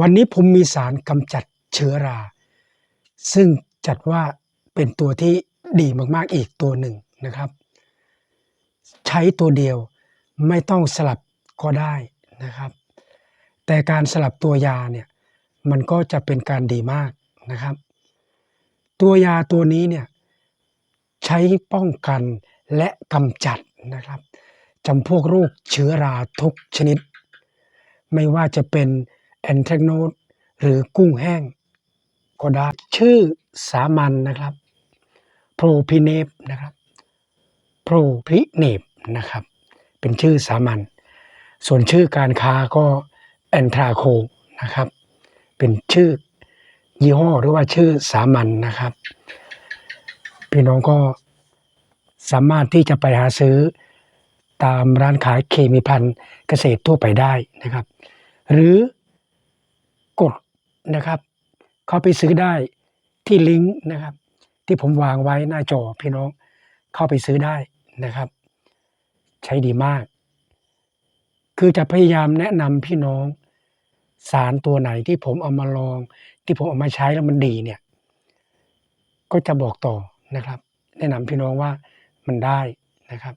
วันนี้ผมมีสารกำจัดเชื้อรา ซึ่งจัดว่าเป็นตัวที่ดีมากๆอีกตัวหนึ่งนะครับ ใช้ตัวเดียวไม่ต้องสลับก็ได้นะครับ แต่การสลับตัวยาเนี่ยมันก็จะเป็นการดีมากนะครับ ตัวยาตัวนี้เนี่ยใช้ป้องกันและกำจัดนะครับจำพวกโรคเชื้อราทุกชนิด ไม่ว่าจะเป็น แอนแทกโนดหรือกุ้งแห้งก็ได้ชื่อสามัญนนะครับโพรพิเนปนะครับโพรพิเนปนะครับ เป็นชื่อสามัญส่วนชื่อการค้าก็แอนทราโคนะครับ เป็นชื่อยี่ห้อหรือว่าชื่อสามัญนนะครับ พี่น้องก็สามารถที่จะไปหาซื้อตามร้านขายเคมีพันธุ์เกษตรทั่วไปได้นะครับ หรือ กดนะครับ เข้าไปซื้อได้ที่ลิงก์นะครับ ที่ผมวางไว้หน้าจอพี่น้องเข้าไปซื้อได้นะครับ ใช้ดีมาก คือจะพยายามแนะนำพี่น้องสารตัวไหนที่ผมเอามาลอง ที่ผมเอามาใช้แล้วมันดีเนี่ย ก็จะบอกต่อนะครับ แนะนำพี่น้องว่ามันได้นะครับ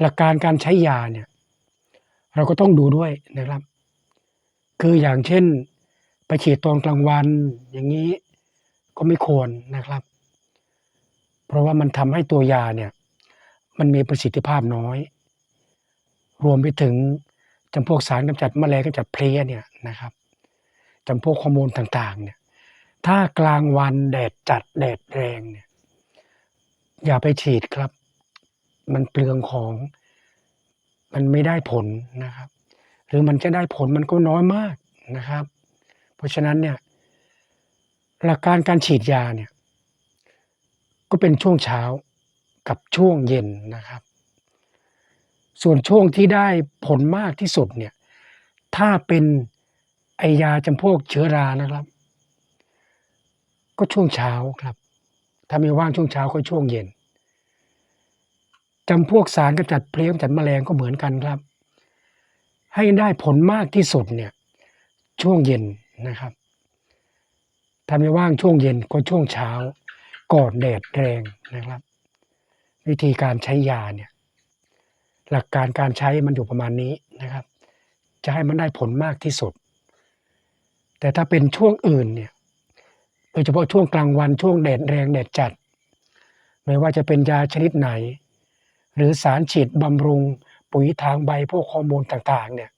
หลักการการใช้ยาเนี่ย เราก็ต้องดูด้วยนะครับ คืออย่างเช่น ไปฉีดตอนกลางวันอย่างนี้ก็ไม่ควรนะครับ เพราะว่ามันทำให้ตัวยาเนี่ย มันมีประสิทธิภาพน้อย รวมไปถึงจำพวกสารกำจัดแมลงกำจัดเพลี้ยเนี่ยนะครับจำพวกฮอร์โมนต่างๆ เนี่ย ถ้ากลางวันแดดจัดแดดแรงเนี่ยอย่าไปฉีดครับ มันเปลืองของ มันไม่ได้ผลนะครับ รือมันจะได้ผลมันก็น้อยมากนะครับ เพราะฉะนั้นเนี่ยหลักการการฉีดยาเนี่ยก็เป็นช่วงเช้ากับช่วงเย็นนะครับ ส่วนช่วงที่ได้ผลมากที่สุดเนี่ยถ้าเป็นไอยาจำพวกเชื้อรานะครับ ก็ช่วงเช้าครับ ถ้าไม่ว่างช่วงเช้าก็ช่วงเย็นจำพวกสารกำจัดเพลี้ยกำจัดแมลงก็เหมือนกันครับ ให้ได้ผลมากที่สุดเนี่ยช่วงเย็นนะครับถ้าไม่ว่างช่วงเย็นก็ช่วงเช้าก่อนแดดแรงนะครับ วิธีการใช้ยาเนี่ยหลักการการใช้มันอยู่ประมาณนี้นะครับ จะให้มันได้ผลมากที่สุด แต่ถ้าเป็นช่วงอื่นเนี่ยโดยเฉพาะช่วงกลางวันช่วงแดดแรงแดดจัด ไม่ว่าจะเป็นยาชนิดไหน หรือสารฉีดบำรุง ปุ๋ยทางใบพวกฮอร์โมนต่างๆเนี่ย